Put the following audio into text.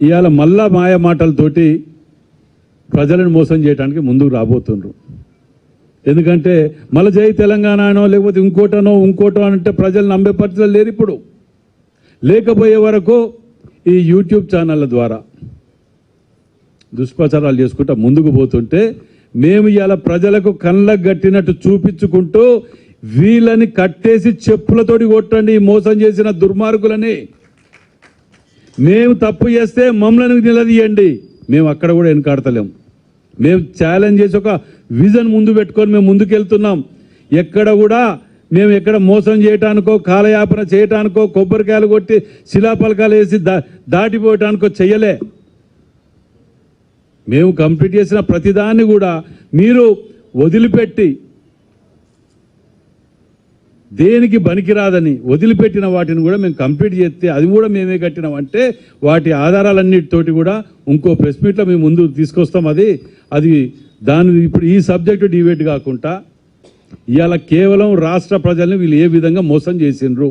ఇవాళ మళ్ళా మాయ మాటలతోటి ప్రజలను మోసం చేయడానికి ముందుకు రాబోతుండ్రు. ఎందుకంటే మళ్ళీ జై తెలంగాణ అనో లేకపోతే ఇంకోటనో ఇంకోటో అంటే ప్రజలు నమ్మే పరిస్థితులు లేరు ఇప్పుడు. లేకపోయే వరకు ఈ యూట్యూబ్ ఛానళ్ళ ద్వారా దుష్ప్రచారాలు చేసుకుంటా ముందుకు పోతుంటే మేము ఇలా ప్రజలకు కళ్ళకు గట్టినట్టు చూపించుకుంటూ వీళ్ళని కట్టేసి చెప్పులతోటి కొట్టండి ఈ మోసం చేసిన దుర్మార్గులని. మేము తప్పు చేస్తే మమ్మల్ని నిలదీయండి. మేము అక్కడ కూడా వెనకాడతలేం. మేము ఛాలెంజ్ చేసి ఒక విజన్ ముందు పెట్టుకొని మేము ముందుకెళ్తున్నాం. ఎక్కడ కూడా మేము ఎక్కడ మోసం చేయటానికో కాలయాపన చేయటానికో కొబ్బరికాయలు కొట్టి శిలాపలకాలు వేసి దా దాటిపోయటానికో చెయ్యలే. మేము కంప్లీట్ చేసిన ప్రతిదాన్ని కూడా మీరు వదిలిపెట్టి దేనికి పనికిరాదని వదిలిపెట్టిన వాటిని కూడా మేము కంప్లీట్ చేస్తే అది కూడా మేమే కట్టినామంటే వాటి ఆధారాలన్నిటితోటి కూడా ఇంకో ప్రెస్ మీట్లో మేము ముందు తీసుకొస్తాం. అది అది దాని ఇప్పుడు ఈ సబ్జెక్టు డిబేట్ కాకుండా ఇవాళ కేవలం రాష్ట్ర ప్రజల్ని వీళ్ళు ఏ విధంగా మోసం చేసిండ్రు?